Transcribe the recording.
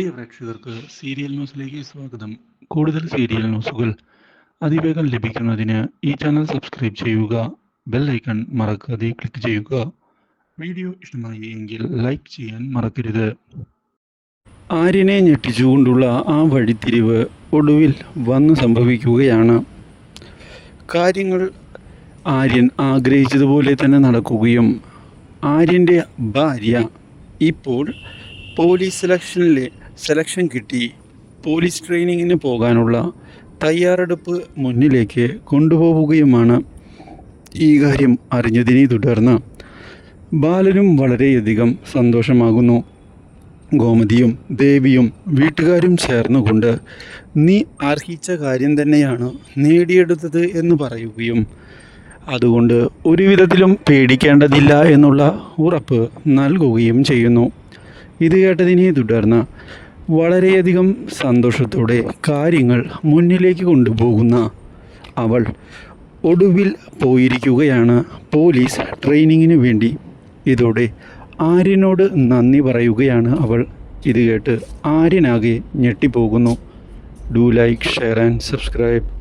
പ്രിയ പ്രേക്ഷകർക്ക് സീരിയൽ ന്യൂസിലേക്ക് സ്വാഗതം. കൂടുതൽ സീരിയൽ ന്യൂസുകൾ അതിവേഗം ലഭിക്കുന്നതിന് ഈ ചാനൽ സബ്സ്ക്രൈബ് ചെയ്യുക ബെൽ ഐക്കൺ മറക്കാതെ ക്ലിക്ക് ചെയ്യുക. വീഡിയോ ഇഷ്ടമായി എങ്കിൽ ലൈക്ക് ചെയ്യാൻ മറക്കരുത്. ആര്യനെ ഞെട്ടിച്ചുകൊണ്ടുള്ള ആ വഴിത്തിരിവ് ഒടുവിൽ വന്നു സംഭവിക്കുകയാണ്. കാര്യങ്ങൾ ആര്യൻ ആഗ്രഹിച്ചതുപോലെ തന്നെ നടക്കുകയും ആര്യന്റെ ഭാര്യ ഇപ്പോൾ പോലീസ് സെലക്ഷനിലെ സെലക്ഷൻ കിട്ടി. പോലീസ് ട്രെയിനിങ്ങിന് പോകാനുള്ള തയ്യാറെടുപ്പ് മുന്നിലേക്ക് കൊണ്ടുപോവുകയുമാണ്. ഈ കാര്യം അറിഞ്ഞതിനെ തുടർന്ന് ബാലനും വളരെയധികം സന്തോഷമാകുന്നു. ഗോമതിയും ദേവിയും വീട്ടുകാരും ചേർന്നുകൊണ്ട് നീ അർഹിച്ച കാര്യം തന്നെയാണ് നേടിയെടുത്തത് എന്ന് പറയുകയും അതുകൊണ്ട് ഒരുവിധത്തിലും പേടിക്കേണ്ടതില്ല എന്നുള്ള ഉറപ്പ് നൽകുകയും ചെയ്യുന്നു. ഇത് കേട്ടതിനെ തുടർന്ന് വളരെയധികം സന്തോഷത്തോടെ കാര്യങ്ങൾ മുന്നിലേക്ക് കൊണ്ടുപോകുന്ന അവൾ ഒടുവിൽ പോയിരിക്കുകയാണ്. പോലീസ് ട്രെയിനിങ്ങിന് വേണ്ടി ഇതോടെ ആര്യനോട് നന്ദി പറയുകയാണ് അവൾ. ഇത് കേട്ട് ആര്യനാകെ ഞെട്ടിപ്പോകുന്നു. Do like share and subscribe.